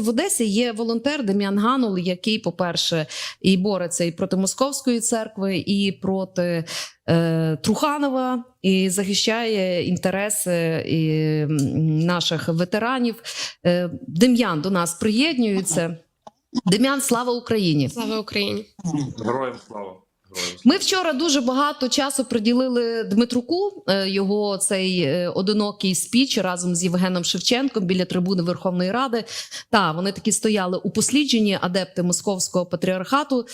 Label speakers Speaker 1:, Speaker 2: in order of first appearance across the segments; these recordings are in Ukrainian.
Speaker 1: В Одесі є волонтер Дем'ян Ганул, який, по-перше, і бореться і проти московської церкви, і проти е, Труханова, і захищає інтереси і, наших ветеранів. Е, Дем'ян до нас приєднується. Дем'ян, слава Україні!
Speaker 2: Слава Україні!
Speaker 3: Героям слава.
Speaker 1: Ми вчора дуже багато часу приділили Дмитруку. е, Його цей е, одинокий спіч разом з Євгеном Шевченком біля трибуни Верховної Ради. Та вони такі стояли у послідженні адепти московського патріархату.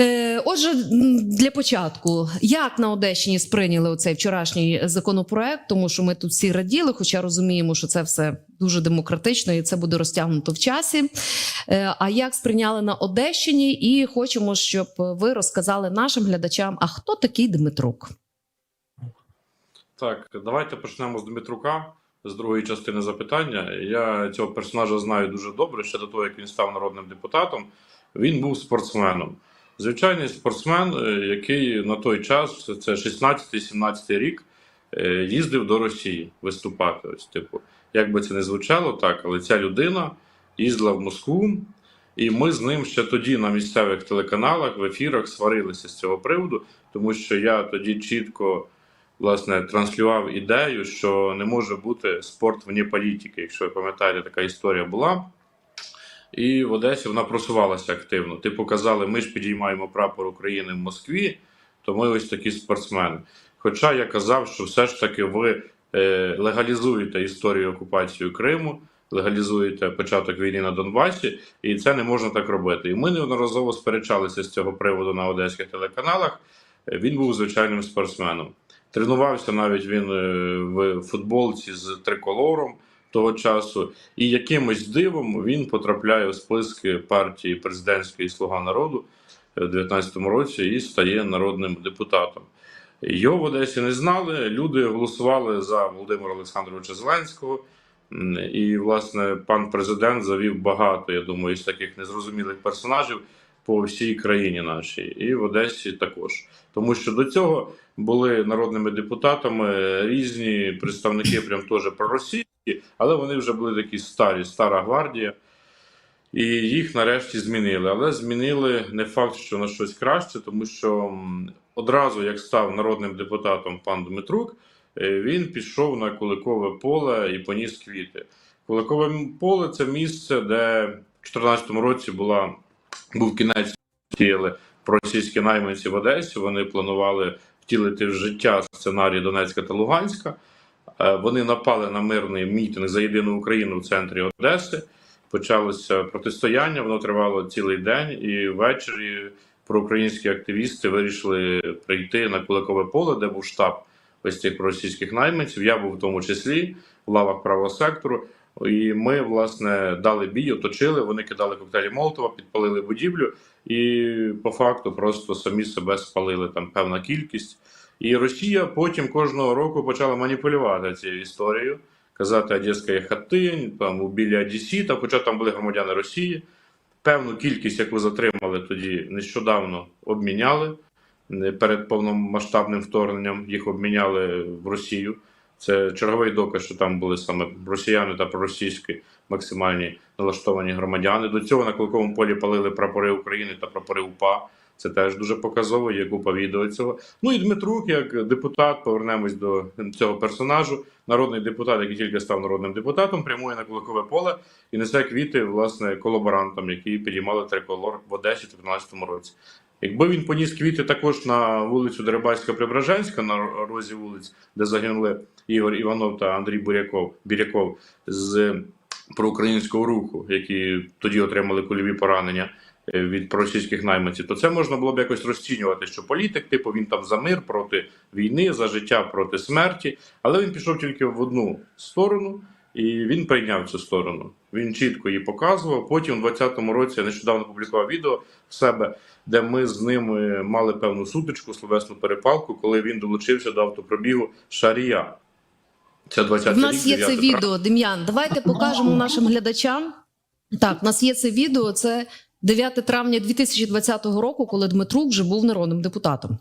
Speaker 1: Е, Отже, для початку, як на Одещині сприйняли оцей вчорашній законопроект, тому що ми тут всі раділи, хоча розуміємо, що це все дуже демократично і це буде розтягнуто в часі. Е, А як сприйняли на Одещині? І хочемо, щоб ви розказали нашим глядачам, а хто такий Дмитрук?
Speaker 3: Так, давайте почнемо з Дмитрука, з другої частини запитання. Я цього персонажа знаю дуже добре. Ще до того, як він став народним депутатом, він був спортсменом. Звичайний спортсмен, е, який на той час, це 16-17 рік, е, їздив до Росії виступати. Ось, типу, як би це не звучало, так, але ця людина їздила в Москву, і ми з ним ще тоді на місцевих телеканалах в ефірах сварилися з цього приводу, тому що я тоді чітко власне транслював ідею, що не може бути спорт вне політики. Якщо ви пам'ятаєте, така історія була. І в Одесі вона просувалася активно. Типу казали, ми ж підіймаємо прапор України в Москві, то ми ось такі спортсмени. Хоча я казав, що все ж таки ви легалізуєте історію окупації Криму, легалізуєте початок війни на Донбасі, і це не можна так робити. І ми неодноразово сперечалися з цього приводу на одеських телеканалах. Е, Він був звичайним спортсменом. Тренувався навіть він е, в футболці з триколором того часу, і якимось дивом він потрапляє у списки партії президентської Слуга народу е, в 19-му році і стає народним депутатом. Його в Одесі не знали. Люди голосували за Володимира Олександровича Зеленського. І, власне, пан президент завів багато, я думаю, з таких незрозумілих персонажів по всій країні нашій, і в Одесі також. Тому що до цього були народними депутатами різні представники, прям теж проросійські, але вони вже були такі старі, стара гвардія. І їх нарешті змінили. Але змінили не факт, що на щось краще, тому що одразу, як став народним депутатом пан Дмитрук, е, він пішов на Куликове поле і поніс квіти. Куликове поле це місце, де в 2014 році була, був кінець діяли російські найманці в Одесі. Вони планували втілити в життя сценарій Донецька та Луганська. Е, Вони напали на мирний мітинг за єдину Україну в центрі Одеси. Почалося протистояння, воно тривало цілий день, і ввечері проукраїнські активісти вирішили прийти на Куликове поле, де був штаб ось цих російських найманців. Я був в тому числі в лавах правого сектору. І ми, власне, дали бій, оточили. Вони кидали коктейлі Молотова, підпалили будівлю, і по факту просто самі себе спалили там певна кількість. І Росія потім кожного року почала маніпулювати цією історією, казати Одеська хатинь, там у біля Одесіта, хоча там були громадяни Росії. Певну кількість, яку затримали тоді нещодавно, обміняли Е, перед повномасштабним вторгненням. Їх обміняли в Росію. Це черговий доказ, що там були саме росіяни та проросійські максимальні налаштовані громадяни. До цього на Куликовому полі палили прапори України та прапори УПА. Це теж дуже показово, є купа відео цього. Ну і Дмитрук, як депутат, повернемось до цього персонажу. Народний депутат, який тільки став народним депутатом, прямує на Куликове поле і несе квіти власне колаборантам, які підіймали триколор в Одесі в 2015 році. Якби він поніс квіти також на вулицю Дерибаська Преображенська, на розі вулиць, де загинули Ігор Іванов та Андрій Буряков Біряков з проукраїнського руху, які тоді отримали кульові поранення е, від російських найманців, то це можна було б якось розцінювати, що політик, типу, він там за мир проти війни, за життя проти смерті, але він пішов тільки в одну сторону. І він прийняв цю сторону. Він чітко її показував. Потім, у 2020 році, я нещодавно публікував відео в себе, де ми з ними мали певну сутичку, словесну перепалку, коли він долучився до автопробігу Шарія. Це 20
Speaker 1: В нас є це
Speaker 3: травня.
Speaker 1: відео. Дем'ян, давайте покажемо нашим глядачам. Так, в нас є це відео. Це 9 травня 2020 року, коли Дмитрук вже був народним депутатом.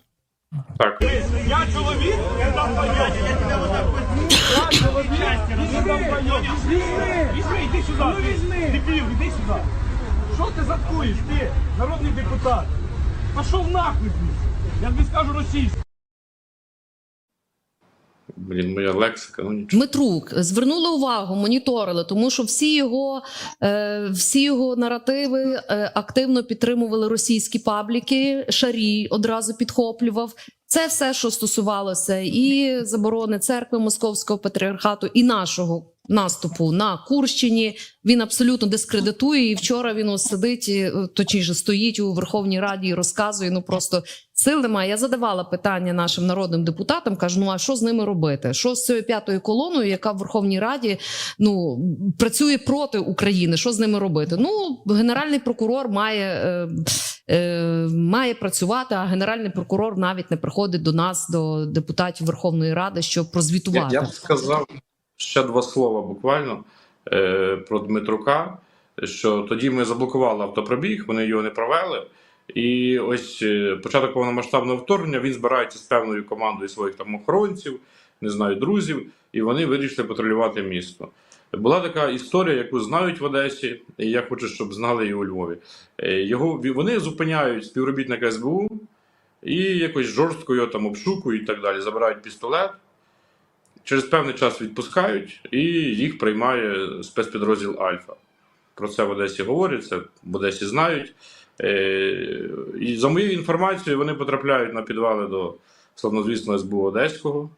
Speaker 3: Так.
Speaker 4: Я чоловік, я дам поняття, я
Speaker 2: чоловік, візьми там пайок. Візьми!
Speaker 4: Іди сюди.
Speaker 2: Ну
Speaker 4: ти.
Speaker 2: візьми!
Speaker 4: Дебіл, іди сюди. Що ти заткуєш, ти, народний депутат? Пішов нахуй звідси. Я тобі скажу російською.
Speaker 3: Блін, моя лексика, ну нічого.
Speaker 1: Дмитрук звернули увагу, моніторили, тому що всі його, е, всі його наративи е, активно підтримували російські пабліки. Шарій одразу підхоплював. Це все, що стосувалося і заборони церкви Московського патріархату, і нашого наступу на Курщині. Він абсолютно дискредитує. І вчора він ось сидить, е, точніше стоїть у Верховній Раді і розказує. Ну просто сил немає. Я задавала питання нашим народним депутатам. кажу: ну а що з ними робити? Що з цією п'ятою колоною, яка в Верховній Раді ну працює проти України? Що з ними робити? Ну, генеральний прокурор має. Е, е, Має працювати, а генеральний прокурор навіть не приходить до нас, до депутатів Верховної Ради, щоб
Speaker 3: Я,
Speaker 1: прозвітувати.
Speaker 3: я б сказав ще два слова буквально е, про Дмитрука. Що тоді ми заблокували автопробіг, вони його не провели. І ось е, початок повномасштабного вторгнення він збирається з певною командою своїх там охоронців, не знаю, друзів, і вони вирішили патрулювати місто. Була така історія, яку знають в Одесі, і я хочу, щоб знали і у Львові. Е, Його вони зупиняють співробітника СБУ і якось жорстко його там обшукують і так далі. Забирають пістолет. Через певний час відпускають, і їх приймає спецпідрозділ Альфа. Про це в Одесі говорять, це в Одесі знають. Е, і за моєю інформацією, вони потрапляють на підвали до славнозвісного СБУ Одеського.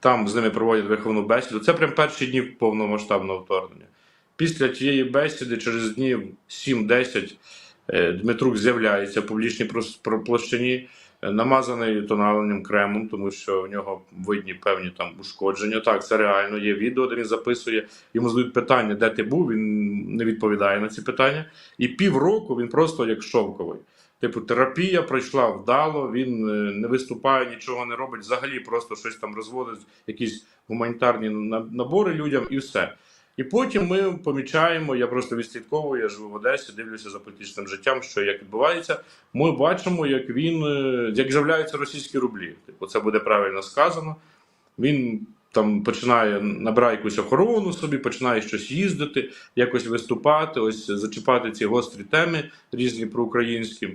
Speaker 3: Там з ними проводять виховну бесіду. Це прям перші дні повномасштабного вторгнення. Після тієї бесіди, через днів 7-10, е, Дмитрук з'являється в публічній площині, намазаний тоналенням кремом, тому що в нього видні певні там ушкодження. Так, це реально є відео, де він записує. Йому задають питання, де ти був. Він не відповідає на ці питання. І півроку він просто як шовковий. Типу, терапія пройшла вдало, він е, не виступає, нічого не робить, взагалі просто щось там розводить, якісь гуманітарні набори людям і все. І потім ми помічаємо, я просто відслідковую, я живу в Одесі, дивлюся за політичним життям, що як відбувається. Ми бачимо, як він е, як з'являються російські рублі. Типу, це буде правильно сказано. Він там починає набирає якусь охорону собі, починає щось їздити, якось виступати, ось зачіпати ці гострі теми різні проукраїнські,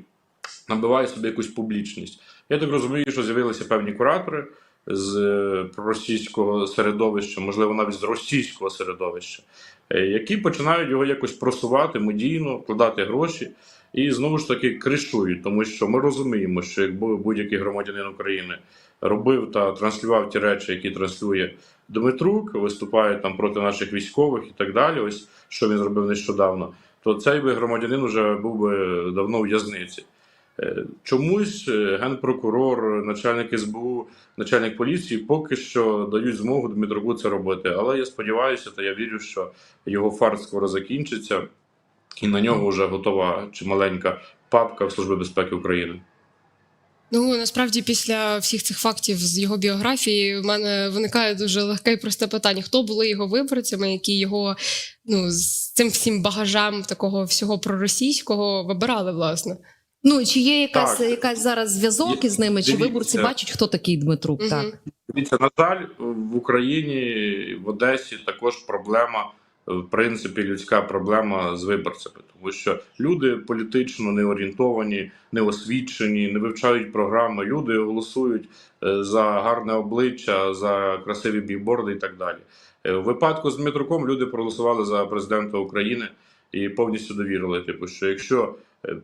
Speaker 3: набиває собі якусь публічність. Я так розумію, що з'явилися певні куратори з е, проросійського середовища, можливо, навіть з російського середовища, е, які починають його якось просувати медійно, вкладати гроші. І знову ж таки кришують, тому що ми розуміємо, що якби будь-який громадянин України робив та транслював ті речі, які транслює Дмитрук, виступає там проти наших військових і так далі. Ось що він зробив нещодавно, то цей би громадянин вже був би давно в в'язниці. Е, Чомусь е, генпрокурор, начальник СБУ, начальник поліції поки що дають змогу Дмитруку це робити. Але я сподіваюся, та я вірю, що його фарт скоро закінчиться, і на нього вже готова чималенька папка в Служби безпеки України.
Speaker 5: Ну насправді після всіх цих фактів з його біографії в мене виникає дуже легке і просте питання: хто були його виборцями, які його ну з цим всім багажем такого всього проросійського вибирали, власне.
Speaker 1: Ну чи є якась,
Speaker 3: Так.
Speaker 1: якась зараз зв'язок із ними? Чи виборці бачать, хто такий Дмитрук?
Speaker 5: Мгм.
Speaker 1: Так.
Speaker 3: Дивіться, на жаль, в Україні, в Одесі також проблема, в принципі, людська проблема з виборцями, тому що люди політично не орієнтовані, не освічені, не вивчають програми. Люди голосують е, за гарне обличчя, за красиві бігборди і так далі. Е, В випадку з Дмитруком люди проголосували за президента України і повністю довірили. Типу, що якщо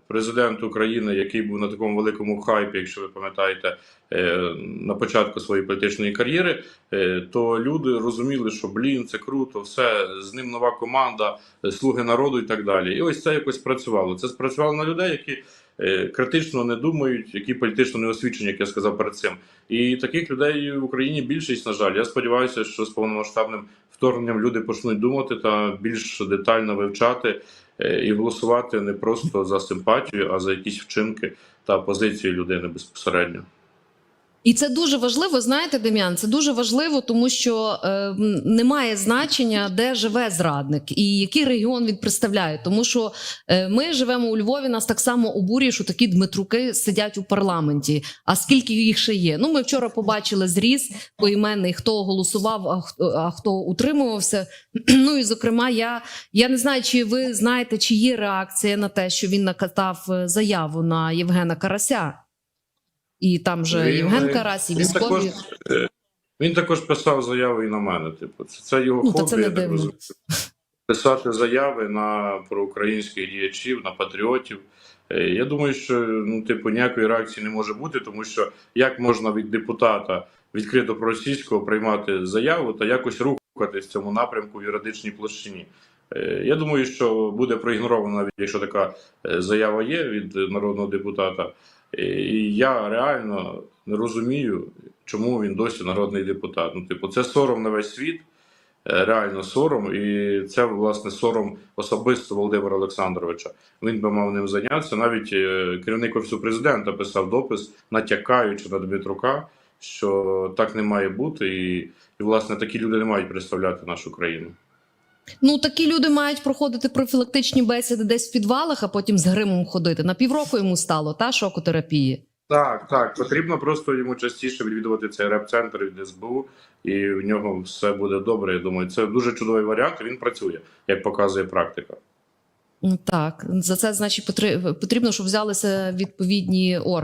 Speaker 3: президент України, який був на такому великому хайпі, якщо ви пам'ятаєте, е, на початку своєї політичної кар'єри, е, то люди розуміли, що блін, це круто, все з ним нова команда, е, слуги народу і так далі. І ось це якось спрацювало. Це спрацювало на людей, які е, критично не думають, які політично не освічені, як я сказав перед цим. І таких людей в Україні більшість, на жаль. Я сподіваюся, що з повномасштабним вторгненням люди почнуть думати та більш детально вивчати е, і голосувати не просто за симпатію, а за якісь вчинки та позиції людини безпосередньо.
Speaker 1: І це дуже важливо, знаєте, Дем'ян, це дуже важливо, тому що е, немає значення, де живе зрадник і який регіон він представляє. Тому що е, ми живемо у Львові, нас так само обурює, що такі Дмитруки сидять у парламенті. А скільки їх ще є? Ну, ми вчора побачили зріз поіменний, хто голосував, а хто, а хто утримувався. Ну і зокрема, я, я не знаю, чи ви знаєте, чи є реакція на те, що він накатав е, заяву на Євгена Карася. І там же
Speaker 3: Він,
Speaker 1: Євген Карась, і
Speaker 3: Він
Speaker 1: військові.
Speaker 3: також, е, він також писав заяви і на мене. Типу, це, це його
Speaker 1: Ну,
Speaker 3: хобі,
Speaker 1: це
Speaker 3: я так розумію. Писати заяви на проукраїнських діячів, на патріотів. Е, Я думаю, що ну, типу, ніякої реакції не може бути, тому що як можна від депутата відкрито проросійського приймати заяву та якось рухатись в цьому напрямку в юридичній площині. Е, Я думаю, що буде проігноровано, навіть якщо така заява є від народного депутата. І я реально не розумію, чому він досі народний депутат. Ну, типу, це сором на весь світ, е, реально сором, і це власне сором особисто Володимира Олександровича. Він би мав ним зайнятися. Навіть е, керівник офісу президента писав допис, натякаючи на Дмитрука, що так не має бути, і, і власне такі люди не мають представляти нашу країну.
Speaker 1: Ну такі люди мають проходити профілактичні бесіди десь в підвалах, а потім з гримом ходити. На півроку йому стало та шокотерапії.
Speaker 3: Так, так. Потрібно просто йому частіше відвідувати цей реп-центр від СБУ, і в нього все буде добре. Я думаю, це дуже чудовий варіант. і Він працює, як показує практика.
Speaker 1: Ну, Так, за це значить потрібно, щоб взялися відповідні органи.